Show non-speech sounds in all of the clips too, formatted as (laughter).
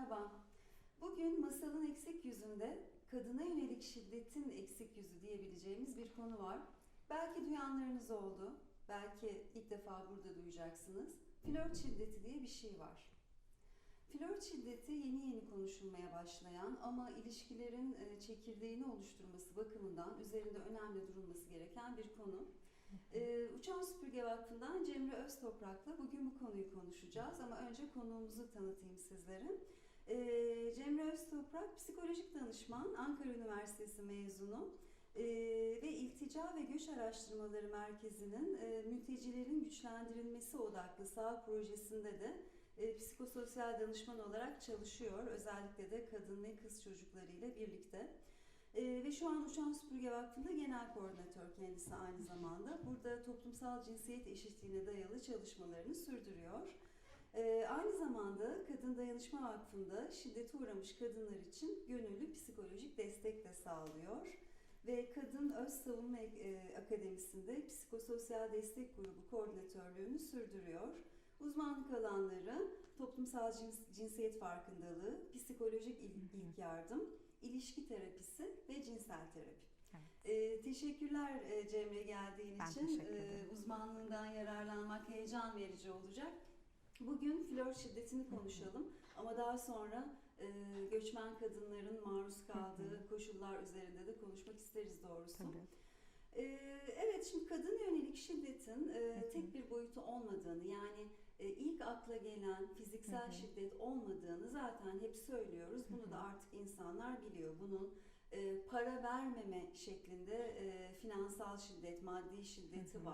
Merhaba. Bugün masalın eksik yüzünde kadına yönelik şiddetin eksik yüzü diyebileceğimiz bir konu var. Belki duyanlarınız oldu, belki ilk defa burada duyacaksınız. Flört şiddeti diye bir şey var. Flört şiddeti yeni yeni konuşulmaya başlayan ama ilişkilerin e, çekirdeğini oluşturması bakımından üzerinde önemli durulması gereken bir konu. Ee, Uçan Süpürge Vakfı'ndan Cemre Öztoprak'la bugün bu konuyu konuşacağız ama önce konuğumuzu tanıtayım sizlere. Ee, Cemre Öztoprak psikolojik danışman, Ankara Üniversitesi mezunu ee, ve İltica ve Göç Araştırmaları Merkezi'nin e, mültecilerin güçlendirilmesi odaklı sağ projesinde de e, psikososyal danışman olarak çalışıyor. Özellikle de kadın ve kız çocuklarıyla birlikte. Ee, ve şu an Uçan Süpürge Vakfı'nda genel koordinatör kendisi aynı zamanda. Burada toplumsal cinsiyet eşitliğine dayalı çalışmalarını sürdürüyor. Ee, aynı zamanda Kadın Dayanışma Vakfı'nda şiddete uğramış kadınlar için gönüllü psikolojik destek de sağlıyor. Ve Kadın Öz Savunma e, Akademisi'nde psikososyal destek grubu koordinatörlüğünü sürdürüyor. Uzmanlık alanları toplumsal cins- cinsiyet farkındalığı, psikolojik il- ilk yardım, ilişki terapisi ve cinsel terapi. Evet. Ee, teşekkürler e, Cemre geldiğin Ben için. Ee, uzmanlığından yararlanmak heyecan verici olacak. Bugün flört şiddetini konuşalım ama daha sonra e, göçmen kadınların maruz kaldığı koşullar üzerinde de konuşmak isteriz doğrusu. Tabii. Ee, evet şimdi kadın yönelik şiddetin e, tek bir boyutu olmadığını yani e, ilk akla gelen fiziksel Hı hı. şiddet olmadığını zaten hep söylüyoruz. Bunu da artık insanlar biliyor. Bunun e, para vermeme şeklinde e, finansal şiddet, maddi şiddeti Hı hı.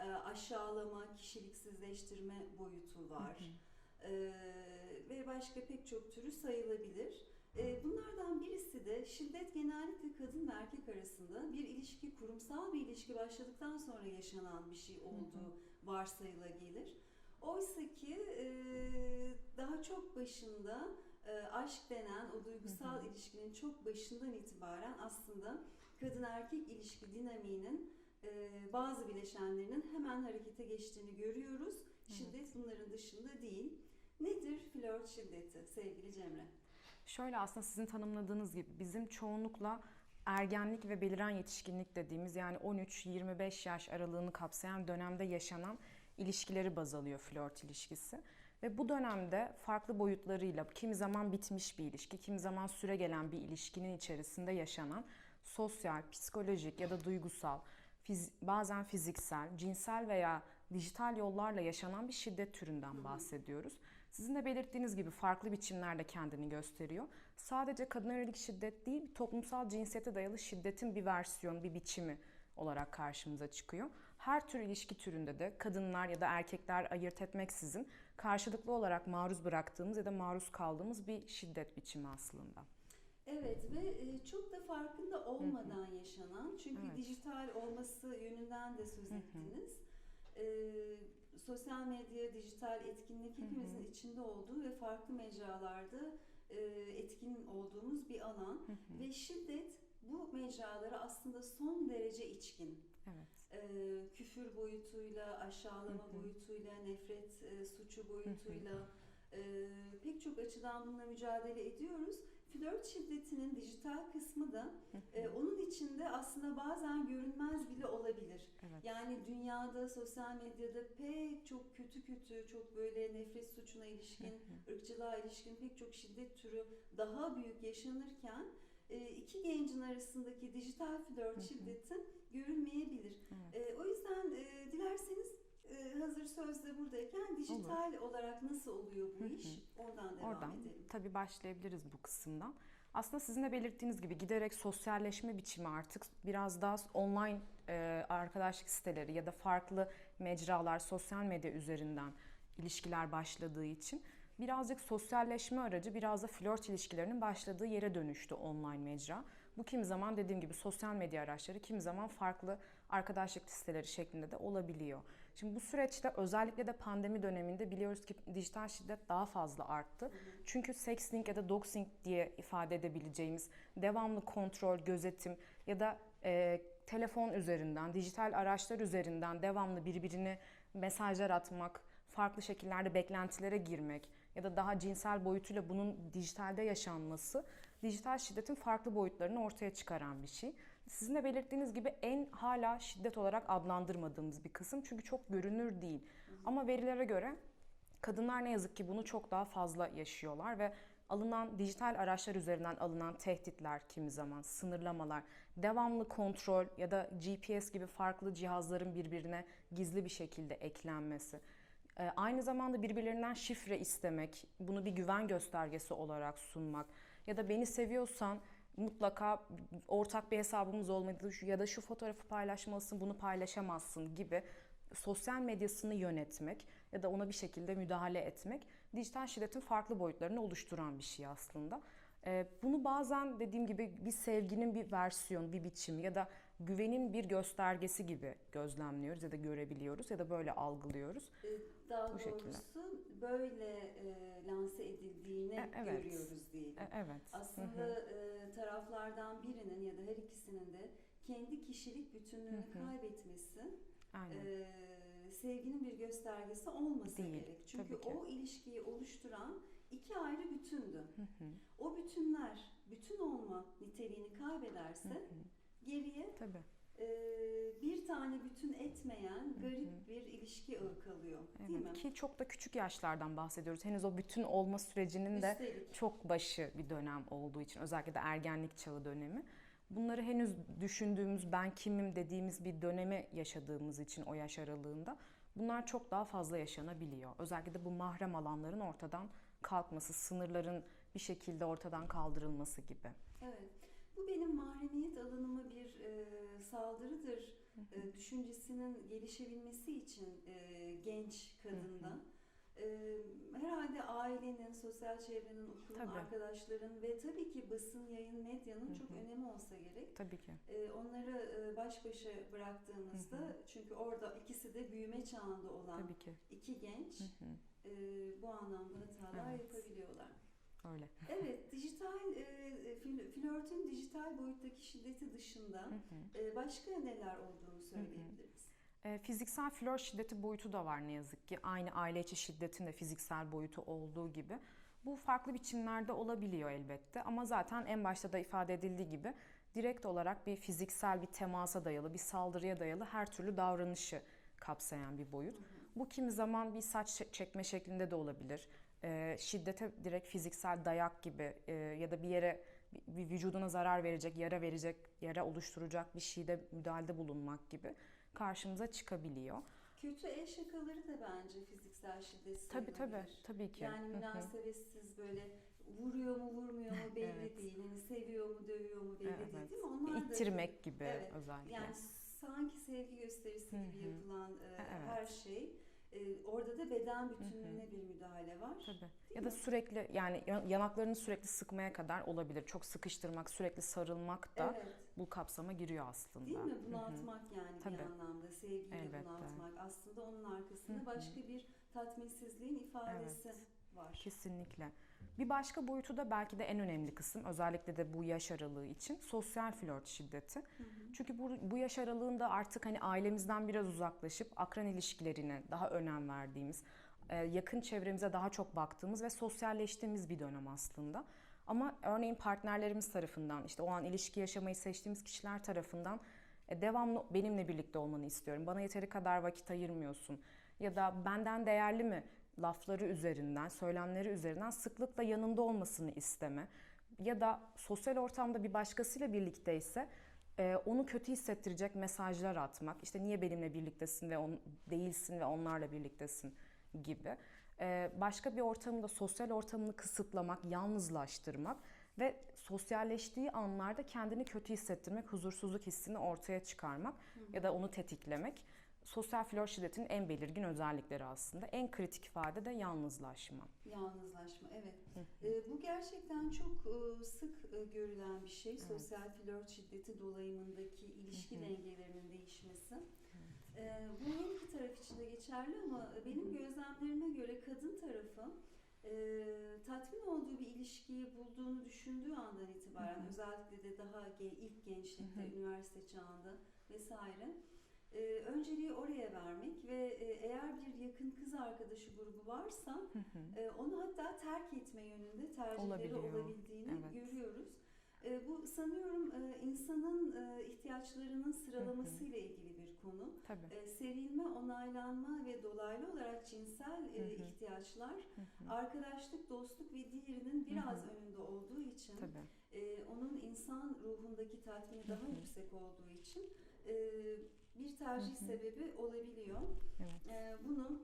E, aşağılama, kişiliksizleştirme boyutu var. E, ve başka pek çok türü sayılabilir. E, Bunlardan birisi de şiddet genellikle kadın ve erkek arasında bir ilişki, kurumsal bir ilişki başladıktan sonra yaşanan bir şey olduğu varsayıla gelir. Oysa ki e, daha çok başında e, aşk denen o duygusal ilişkinin çok başından itibaren aslında kadın erkek ilişki dinamiğinin e, bazı bileşenlerinin hemen harekete geçtiğini görüyoruz. Şiddet bunların dışında değil. Nedir flört şiddeti sevgili Cemre? Şöyle aslında sizin tanımladığınız gibi bizim çoğunlukla ergenlik ve beliren yetişkinlik dediğimiz yani 13-25 yaş aralığını kapsayan dönemde yaşanan ilişkileri baz alıyor flört ilişkisi. Ve bu dönemde farklı boyutlarıyla kimi zaman bitmiş bir ilişki, kimi zaman süre gelen bir ilişkinin içerisinde yaşanan sosyal, psikolojik ya da duygusal, fiz- bazen fiziksel, cinsel veya dijital yollarla yaşanan bir şiddet türünden bahsediyoruz. Sizin de belirttiğiniz gibi farklı biçimlerde kendini gösteriyor. Sadece kadına yönelik şiddet değil, toplumsal cinsiyete dayalı şiddetin bir versiyonu, bir biçimi olarak karşımıza çıkıyor. Her tür ilişki türünde de kadınlar ya da erkekler ayırt etmeksizin karşılıklı olarak maruz bıraktığımız ya da maruz kaldığımız bir şiddet biçimi aslında. Evet ve e, çok da farkında olmadan yaşanan çünkü Evet. dijital olması yönünden de söz ettiniz. E, sosyal medya, dijital etkinlik hepimizin içinde olduğu ve farklı mecralarda e, etkin olduğumuz bir alan ve şiddet bu mecralara aslında son derece içkin. Evet. E, küfür boyutuyla, aşağılama boyutuyla, nefret e, suçu boyutuyla e, pek çok açıdan bununla mücadele ediyoruz. Flört şiddetinin dijital kısmı da e, onun içinde aslında bazen görünmez bile olabilir. Evet. Yani dünyada, sosyal medyada pek çok kötü kötü, çok böyle nefret suçuna ilişkin, ırkçılığa ilişkin pek çok şiddet türü daha büyük yaşanırken e, iki gencin arasındaki dijital flört şiddeti görülmeyebilir. E, o yüzden e, dilerseniz e, hazır sözde buradayken dijital olarak nasıl oluyor bu iş? Oradan devam Oradan edelim. tabii başlayabiliriz bu kısımdan. Aslında sizin de belirttiğiniz gibi giderek sosyalleşme biçimi artık biraz daha online e, arkadaşlık siteleri ya da farklı mecralar, sosyal medya üzerinden ilişkiler başladığı için birazcık sosyalleşme aracı biraz da flört ilişkilerinin başladığı yere dönüştü online mecra. Bu kimi zaman dediğim gibi sosyal medya araçları, kimi zaman farklı arkadaşlık siteleri şeklinde de olabiliyor. Şimdi bu süreçte özellikle de pandemi döneminde biliyoruz ki dijital şiddet daha fazla arttı. Çünkü sexting ya da doxing diye ifade edebileceğimiz devamlı kontrol, gözetim ya da e, telefon üzerinden, dijital araçlar üzerinden devamlı birbirine mesajlar atmak, farklı şekillerde beklentilere girmek ya da daha cinsel boyutuyla bunun dijitalde yaşanması dijital şiddetin farklı boyutlarını ortaya çıkaran bir şey. Sizin de belirttiğiniz gibi en hala şiddet olarak adlandırmadığımız bir kısım çünkü çok görünür değil. Ama verilere göre kadınlar ne yazık ki bunu çok daha fazla yaşıyorlar ve alınan dijital araçlar üzerinden alınan tehditler kimi zaman, sınırlamalar, devamlı kontrol ya da GPS gibi farklı cihazların birbirine gizli bir şekilde eklenmesi. Ee, Aynı zamanda birbirlerinden şifre istemek, bunu bir güven göstergesi olarak sunmak ya da beni seviyorsan mutlaka ortak bir hesabımız olmalı ya da şu fotoğrafı paylaşmalısın, bunu paylaşamazsın gibi sosyal medyasını yönetmek ya da ona bir şekilde müdahale etmek dijital şiddetin farklı boyutlarını oluşturan bir şey aslında. Ee, Bunu bazen dediğim gibi bir sevginin bir versiyonu, bir biçimi ya da güvenin bir göstergesi gibi gözlemliyoruz ya da görebiliyoruz ya da böyle algılıyoruz. E, Daha Bu şekilde. doğrusu böyle e, lanse edildiğini E, evet. görüyoruz diyelim. E, Evet. Aslında e, taraflardan birinin ya da her ikisinin de kendi kişilik bütünlüğünü Hı hı. kaybetmesi Aynen. e, sevginin bir göstergesi olmasa Değil, gerek. Çünkü o ilişkiyi oluşturan iki ayrı bütündü. Hı hı. O bütünler bütün olma niteliğini kaybederse Hı hı. Geriye Tabii. e, bir tane bütün etmeyen garip hı. bir ilişki ağı kalıyor. Değil mi? Ki çok da küçük yaşlardan bahsediyoruz. Henüz o bütün olma sürecinin de Üstelik. çok başı bir dönem olduğu için özellikle de ergenlik çağı dönemi. Bunları henüz düşündüğümüz ben kimim dediğimiz bir dönemi yaşadığımız için o yaş aralığında bunlar çok daha fazla yaşanabiliyor. Özellikle de bu mahrem alanların ortadan kalkması, sınırların bir şekilde ortadan kaldırılması gibi. Evet. Bu benim mahremiyet alanıma bir e, saldırıdır e, düşüncesinin gelişebilmesi için e, genç kadında. E, herhalde ailenin, sosyal çevrenin, okulun, Tabii. arkadaşların ve tabii ki basın, yayın, medyanın çok önemi olsa gerek. Tabii ki. E, onları e, baş başa bıraktığımızda çünkü orada ikisi de büyüme çağında olan Tabii ki. iki genç Hı hı. e, bu anlamda hatalar Evet. yapabiliyorlar. Öyle. Evet, dijital e, fil- flörtün dijital boyuttaki şiddeti dışında Hı hı. e, başka neler olduğunu söyleyebiliriz. E, Fiziksel flört şiddeti boyutu da var ne yazık ki. Aynı aile içi şiddetin de fiziksel boyutu olduğu gibi. Bu farklı biçimlerde olabiliyor elbette ama zaten en başta da ifade edildiği gibi direkt olarak bir fiziksel bir temasa dayalı, bir saldırıya dayalı her türlü davranışı kapsayan bir boyut. Bu kimi zaman bir saç çe- çekme şeklinde de olabilir. E, şiddete direkt fiziksel dayak gibi e, ya da bir yere bir- vücuduna zarar verecek, yara verecek, yara oluşturacak bir şeyde müdahalede bulunmak gibi karşımıza çıkabiliyor. Kötü el şakaları da bence fiziksel şiddet Tabii tabii, sayılabilir. tabii ki. Yani münasebetsiz böyle vuruyor mu vurmuyor mu belli Evet. değil. Hani seviyor mu dövüyor mu belli Evet. değil değil mi? Onlar da İttirmek gibi Evet, özellikle. yani sanki sevgi gösterisi gibi yapılan e, Evet. her şey e, orada da beden bütünlüğüne bir müdahale var. Tabii. Ya da sürekli yani yan- yanaklarını sürekli sıkmaya kadar olabilir. Çok sıkıştırmak, sürekli sarılmak da Evet. bu kapsama giriyor aslında. Değil mi? Bunaltmak yani Tabii. bir anlamda. Sevgiyle Elbette. bunaltmak. Aslında onun arkasında Hı hı. başka bir tatminsizliğin ifadesi var. Kesinlikle. Bir başka boyutu da belki de en önemli kısım özellikle de bu yaş aralığı için sosyal flört şiddeti. Hı hı. Çünkü bu, bu yaş aralığında artık hani ailemizden biraz uzaklaşıp akran ilişkilerine daha önem verdiğimiz, e, yakın çevremize daha çok baktığımız ve sosyalleştiğimiz bir dönem aslında. Ama örneğin partnerlerimiz tarafından, işte o an ilişki yaşamayı seçtiğimiz kişiler tarafından e, devamlı benimle birlikte olmanı istiyorum. Bana yeteri kadar vakit ayırmıyorsun. Ya da benden değerli mi lafları üzerinden, söylemleri üzerinden sıklıkla yanında olmasını isteme. Ya da sosyal ortamda bir başkasıyla birlikteyse e, onu kötü hissettirecek mesajlar atmak. İşte niye benimle birliktesin ve on, değilsin ve onlarla birliktesin gibi. E, başka bir ortamda sosyal ortamını kısıtlamak, yalnızlaştırmak ve sosyalleştiği anlarda kendini kötü hissettirmek, huzursuzluk hissini ortaya çıkarmak ya da onu tetiklemek. Sosyal flört şiddetinin en belirgin özellikleri aslında. En kritik ifade de yalnızlaşma. Yalnızlaşma, evet. Ee, bu gerçekten çok e, sık e, görülen bir şey. Sosyal flört şiddeti dolayımındaki ilişki dengelerinin değişmesi. Ee, bu her iki taraf için de geçerli ama benim gözlemlerime göre kadın tarafı e, tatmin olduğu bir ilişkiyi bulduğunu düşündüğü andan itibaren özellikle de daha ilk gençlikte, üniversite çağında vesaire e, önceliği oraya vermek ve e, eğer bir yakın kız arkadaşı grubu varsa Hı hı. e, onu hatta terk etme yönünde tercihleri Olabiliyor. olabildiğini Evet. görüyoruz. E, bu sanıyorum e, insanın e, ihtiyaçlarının sıralamasıyla ilgili bir konu. Tabii. E, sevilme, onaylanma ve dolaylı olarak cinsel e, Hı hı. ihtiyaçlar Hı hı. arkadaşlık, dostluk ve diğerinin biraz Hı hı. önünde olduğu için Tabii. e, onun insan ruhundaki tatmini daha Hı hı. yüksek olduğu için e, bir tercih Hı hı. sebebi olabiliyor. Evet. E, bunu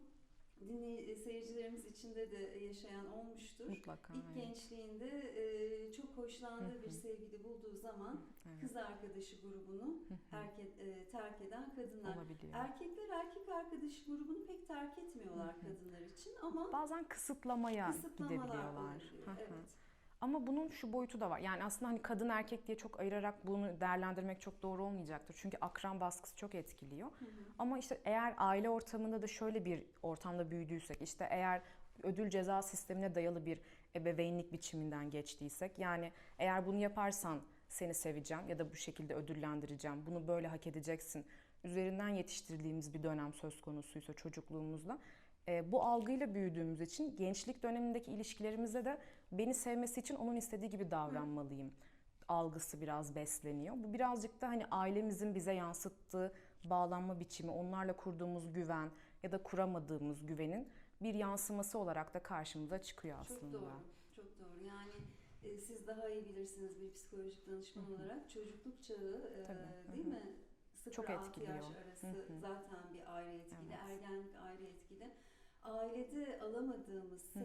dinley seyircilerimiz içinde de yaşayan olmuştur. Mutlaka. İlk evet. gençliğinde e, çok hoşlandığı Hı hı. bir sevgili bulduğu zaman Evet. kız arkadaşı grubunu Hı erke, e, terk eden kadınlar. Olabiliyor. Erkekler erkek arkadaşı grubunu pek terk etmiyorlar kadınlar için ama Bazen kısıtlamaya gidebiliyorlar. Evet. Ama bunun şu boyutu da var. Yani aslında hani kadın erkek diye çok ayırarak bunu değerlendirmek çok doğru olmayacaktır. Çünkü akran baskısı çok etkiliyor. Hı hı. Ama işte eğer aile ortamında da şöyle bir ortamda büyüdüysek, işte eğer ödül ceza sistemine dayalı bir ebeveynlik biçiminden geçtiysek, yani eğer bunu yaparsan seni seveceğim ya da bu şekilde ödüllendireceğim, bunu böyle hak edeceksin üzerinden yetiştirildiğimiz bir dönem söz konusuysa çocukluğumuzda e, bu algıyla büyüdüğümüz için gençlik dönemindeki ilişkilerimizde de beni sevmesi için onun istediği gibi davranmalıyım algısı biraz besleniyor. Bu birazcık da hani ailemizin bize yansıttığı bağlanma biçimi, onlarla kurduğumuz güven ya da kuramadığımız güvenin bir yansıması olarak da karşımıza çıkıyor aslında. Çok doğru. Çok doğru. Yani e, siz daha iyi bilirsiniz bir psikolojik danışman Hı hı. olarak çocukluk çağı e, Tabii, değil hı hı. mi? 0 Çok 6 etkiliyor. yaş arası Hı hı. zaten bir ayrı etkili, Evet. ergenlik ayrı etkili. Ailede alamadığımız Hı hı.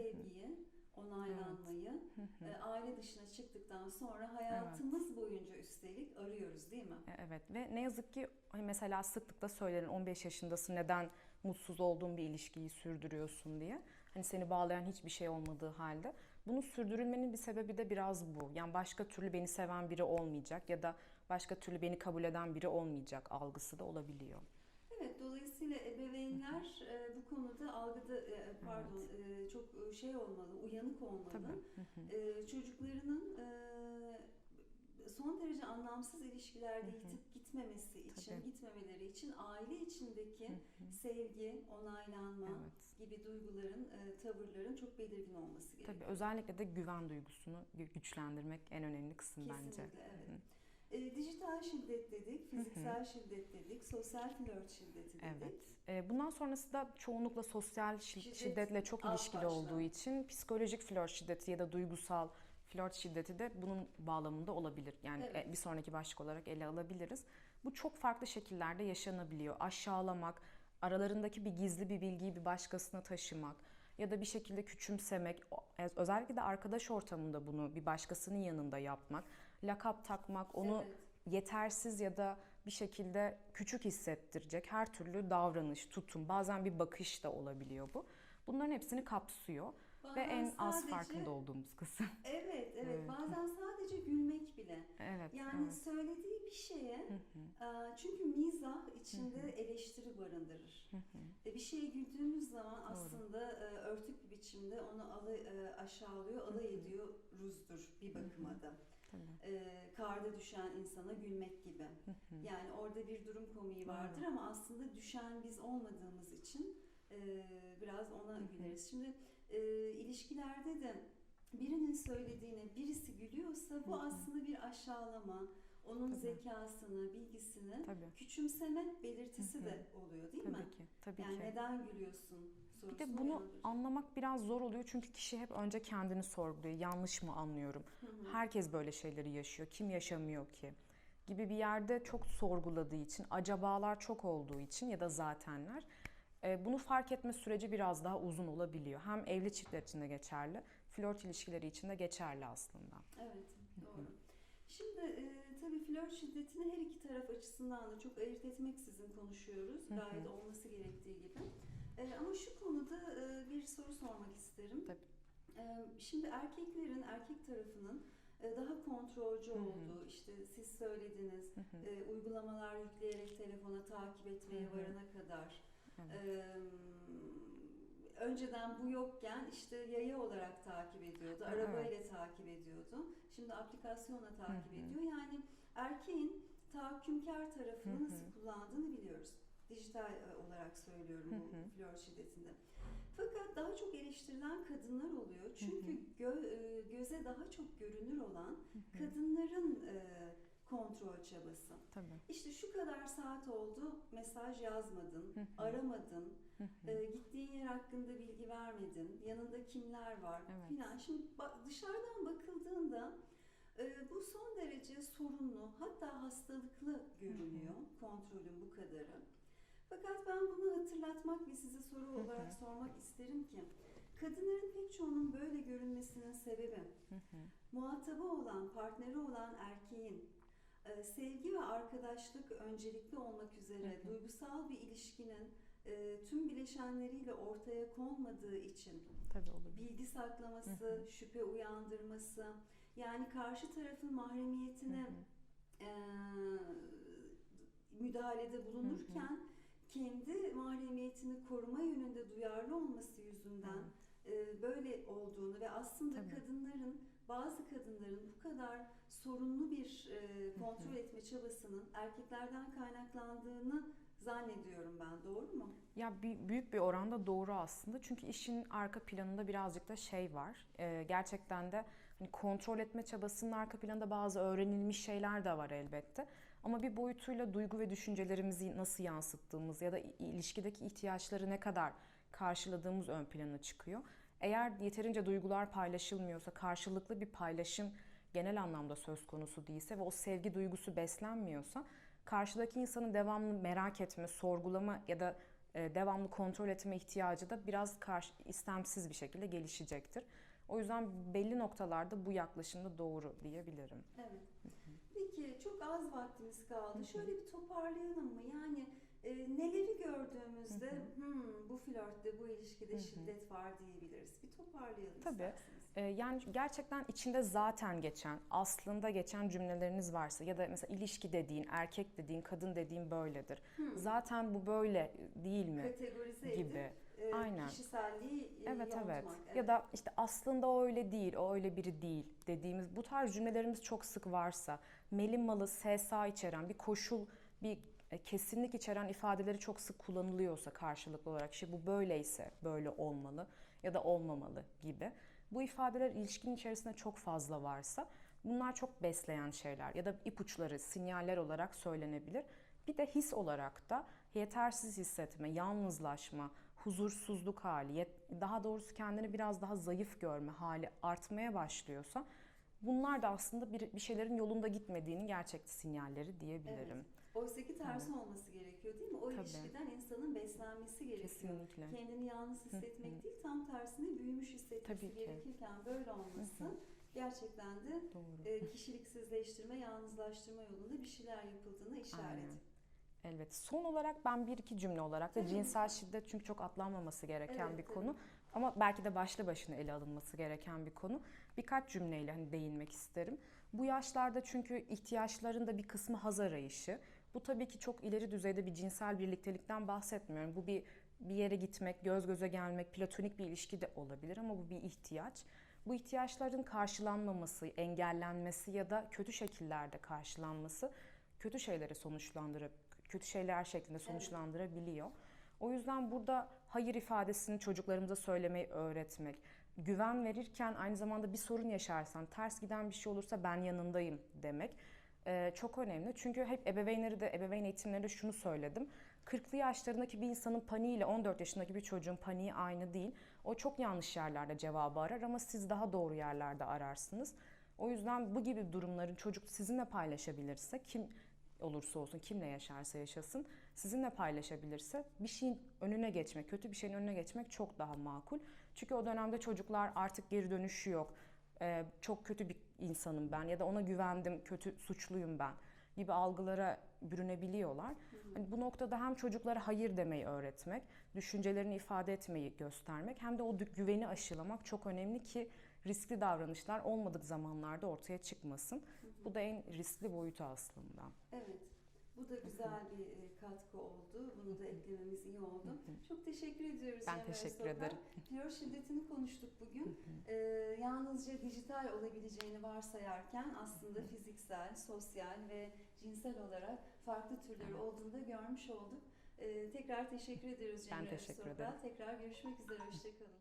Onaylanmayı hı. e, aile dışına çıktıktan sonra hayatımız boyunca üstelik arıyoruz değil mi? E, Evet ve ne yazık ki hani mesela sıklıkla söylenen 15 yaşındasın neden mutsuz olduğun bir ilişkiyi sürdürüyorsun diye. Hani seni bağlayan hiçbir şey olmadığı halde. Bunun sürdürülmenin bir sebebi de biraz bu. Yani başka türlü beni seven biri olmayacak ya da başka türlü beni kabul eden biri olmayacak algısı da olabiliyor. Evet, dolayısıyla ebeveynler e, bu konuda algıda e, pardon e, çok e, şey olmalı, uyanık olmalı. E, çocuklarının e, son derece anlamsız ilişkilerde yitip gitmemesi için, Tabii. gitmemeleri için aile içindeki sevgi, onaylanma Evet. gibi duyguların, e, tavırların çok belirgin olması gerekiyor. Tabii özellikle de güven duygusunu gü- güçlendirmek en önemli kısım bence. Kesinlikle, evet. E, dijital şiddet dedik, fiziksel şiddet dedik, sosyal flört şiddeti dedik. Evet. Ee, Bundan sonrası da çoğunlukla sosyal şi- Şiddet şiddetle çok ilişkili başlığı. olduğu için psikolojik flört şiddeti ya da duygusal flört şiddeti de bunun bağlamında olabilir. Yani Evet. e, bir sonraki başlık olarak ele alabiliriz. Bu çok farklı şekillerde yaşanabiliyor. Aşağılamak, aralarındaki bir gizli bir bilgiyi bir başkasına taşımak ya da bir şekilde küçümsemek, e, özellikle de arkadaş ortamında bunu bir başkasının yanında yapmak, lakap takmak, onu Evet. yetersiz ya da bir şekilde küçük hissettirecek her türlü davranış, tutum, bazen bir bakış da olabiliyor bu. Bunların hepsini kapsıyor ve Bazen en az sadece- farkında olduğumuz kısım. (laughs) Evet, evet. Evet. Bazen sadece gülmek bile. evet. Yani evet. söylediği bir şeye, Hı hı, e, çünkü mizah içinde eleştiri barındırır. hı hı. E, Bir şeye güldüğümüz zaman aslında e, örtük bir biçimde onu alı, e, aşağılıyor, alay ediyoruzdur bir bakıma da. Tabii. E, karda düşen insana gülmek gibi. Yani orada bir durum komiği vardır ama aslında düşen biz olmadığımız için e, biraz ona güleriz. Şimdi e, ilişkilerde de birinin söylediğine birisi gülüyorsa bu aslında bir aşağılama, onun Tabii. zekasını, bilgisini Tabii. küçümseme belirtisi Hı hı. de oluyor değil Tabii mi? ki. Tabii Yani ki. neden gülüyorsun Bir de bunu uyandırır. anlamak biraz zor oluyor çünkü kişi hep önce kendini sorguluyor. Yanlış mı anlıyorum? Hı hı. Herkes böyle şeyleri yaşıyor. Kim yaşamıyor ki? Gibi bir yerde çok sorguladığı için, acabalar çok olduğu için ya da zatenler e, bunu fark etme süreci biraz daha uzun olabiliyor. Hem evli çiftler için de geçerli, flört ilişkileri için de geçerli aslında. Evet, doğru. Şimdi e, tabii flört şiddetini her iki taraf açısından da çok ayırt etmeksizin konuşuyoruz. Hı hı. Gayet olması gerektiği gibi. E, ama şu konuda e, bir soru sormak isterim. Tabii. E, şimdi erkeklerin, erkek tarafının e, daha kontrolcü Hı hı. olduğu, işte siz söylediniz, Hı hı. e, uygulamalar yükleyerek telefona takip etmeye Hı hı. varana kadar. Evet. e, önceden bu yokken işte yaya olarak takip ediyordu, Evet. arabayla takip ediyordu. Şimdi aplikasyonla takip Hı hı. ediyor. Yani erkeğin tahakkümkar tarafını Hı hı. nasıl kullandığını biliyoruz. dijital e, olarak söylüyorum bu hı. flört şiddetinde. Fakat daha çok eleştirilen kadınlar oluyor. Çünkü gö- e, göze daha çok görünür olan kadınların e, kontrol çabası. Tabii. İşte şu kadar saat oldu mesaj yazmadın, aramadın, e, gittiğin yer hakkında bilgi vermedin, yanında kimler var Evet. filan. Şimdi ba- dışarıdan bakıldığında bu son derece sorunlu hatta hastalıklı görünüyor. Kontrolün bu kadarı. Fakat ben bunu hatırlatmak ve size soru olarak sormak isterim ki kadınların pek çoğunun böyle görünmesinin sebebi muhatabı olan, partneri olan erkeğin e, sevgi ve arkadaşlık öncelikli olmak üzere duygusal bir ilişkinin e, tüm bileşenleriyle ortaya konmadığı için Tabii olabilir. bilgi saklaması, şüphe uyandırması, yani karşı tarafın Hı mahremiyetine hı. e, müdahalede bulunurken kendi mahremiyetini koruma yönünde duyarlı olması yüzünden e, böyle olduğunu ve aslında Tabii. kadınların bazı kadınların bu kadar sorunlu bir e, kontrol Hı hı. etme çabasının erkeklerden kaynaklandığını zannediyorum ben. Doğru mu? Ya bir, büyük bir oranda doğru aslında. Çünkü işin arka planında birazcık da şey var. Ee, gerçekten de kontrol etme çabasının arka planında bazı öğrenilmiş şeyler de var elbette. Ama bir boyutuyla duygu ve düşüncelerimizi nasıl yansıttığımız ya da ilişkideki ihtiyaçları ne kadar karşıladığımız ön plana çıkıyor. Eğer yeterince duygular paylaşılmıyorsa, karşılıklı bir paylaşım genel anlamda söz konusu değilse ve o sevgi duygusu beslenmiyorsa karşıdaki insanın devamlı merak etme, sorgulama ya da e, devamlı kontrol etme ihtiyacı da biraz karşı, istemsiz bir şekilde gelişecektir. O yüzden belli noktalarda bu yaklaşımda doğru diyebilirim. Evet. Peki çok az vaktimiz kaldı. Hı hı. Şöyle bir toparlayalım mı? Yani e, neleri gördüğümüzde Hı hı. "Hmm, bu flörtte, bu ilişkide Hı hı. şiddet var diyebiliriz. Bir toparlayalım Tabii. isterseniz. Ee, yani gerçekten içinde zaten geçen, aslında geçen cümleleriniz varsa ya da mesela ilişki dediğin, erkek dediğin, kadın dediğin böyledir. Hmm. Zaten bu böyle değil mi? Kategorize gibi. edip e, Aynen. kişiselliği Evet evet. yontmak. Ya da işte aslında o öyle değil, o öyle biri değil dediğimiz bu tarz cümlelerimiz çok sık varsa, melinmalı, SSA içeren bir koşul, bir e, kesinlik içeren ifadeleri çok sık kullanılıyorsa karşılıklı olarak işte bu böyleyse böyle olmalı ya da olmamalı gibi. Bu ifadeler ilişkinin içerisinde çok fazla varsa bunlar çok besleyen şeyler ya da ipuçları, sinyaller olarak söylenebilir. Bir de his olarak da yetersiz hissetme, yalnızlaşma, huzursuzluk hali, daha doğrusu kendini biraz daha zayıf görme hali artmaya başlıyorsa bunlar da aslında bir, bir şeylerin yolunda gitmediğinin gerçek sinyalleri diyebilirim. Oysa ki tersi olması gerekiyor değil mi? O Tabii. ilişkiden insanın beslenmesi gerekiyor. Kesinlikle. Kendini yalnız hissetmek değil, tam tersine büyümüş hissetmesi Tabii ki. gerekirken böyle olması gerçekten de Doğru. e, kişiliksizleştirme, yalnızlaştırma yolunda bir şeyler yapıldığına işaret. Aynen. Evet. Son olarak ben bir iki cümle olarak da cinsel şiddet çünkü çok atlanmaması gereken Evet, bir konu. Ama belki de başlı başına ele alınması gereken bir konu. Birkaç cümleyle hani değinmek isterim. Bu yaşlarda çünkü ihtiyaçların da bir kısmı haz arayışı. Bu tabii ki çok ileri düzeyde bir cinsel birliktelikten bahsetmiyorum. Bu bir bir yere gitmek, göz göze gelmek, platonik bir ilişki de olabilir ama bu bir ihtiyaç. Bu ihtiyaçların karşılanmaması, engellenmesi ya da kötü şekillerde karşılanması kötü şeylere sonuçlandırıp kötü şeyler şeklinde sonuçlandırabiliyor. O yüzden burada hayır ifadesini çocuklarımıza söylemeyi öğretmek, güven verirken aynı zamanda bir sorun yaşarsan, ters giden bir şey olursa ben yanındayım demek e, çok önemli. Çünkü hep ebeveynleri de ebeveyn eğitimlerinde şunu söyledim. 40'lı yaşlarındaki bir insanın paniği ile 14 yaşındaki bir çocuğun paniği aynı değil. O çok yanlış yerlerde cevabı arar ama siz daha doğru yerlerde ararsınız. O yüzden bu gibi durumların çocuk sizinle paylaşabilirse kim olursa olsun, kimle yaşarsa yaşasın sizinle paylaşabilirse bir şeyin önüne geçmek, kötü bir şeyin önüne geçmek çok daha makul. Çünkü o dönemde çocuklar artık geri dönüşü yok. Ee, çok kötü bir insanım ben ya da ona güvendim, kötü suçluyum ben gibi algılara bürünebiliyorlar. Hani bu noktada hem çocuklara hayır demeyi öğretmek, düşüncelerini ifade etmeyi göstermek hem de o güveni aşılamak çok önemli ki riskli davranışlar olmadık zamanlarda ortaya çıkmasın. Bu da en riskli boyutu aslında. Evet. Bu da güzel bir e, katkı oldu. Bunu da eklememiz iyi oldu. Çok teşekkür ediyoruz. Ben Cemre teşekkür Öztoprak. ederim. Flört şiddetini konuştuk bugün. Ee, yalnızca dijital olabileceğini varsayarken aslında fiziksel, sosyal ve cinsel olarak farklı türleri olduğunu da görmüş olduk. Ee, tekrar teşekkür ediyoruz Ben teşekkür Öztoprak. ederim. Tekrar görüşmek üzere. Hoşçakalın.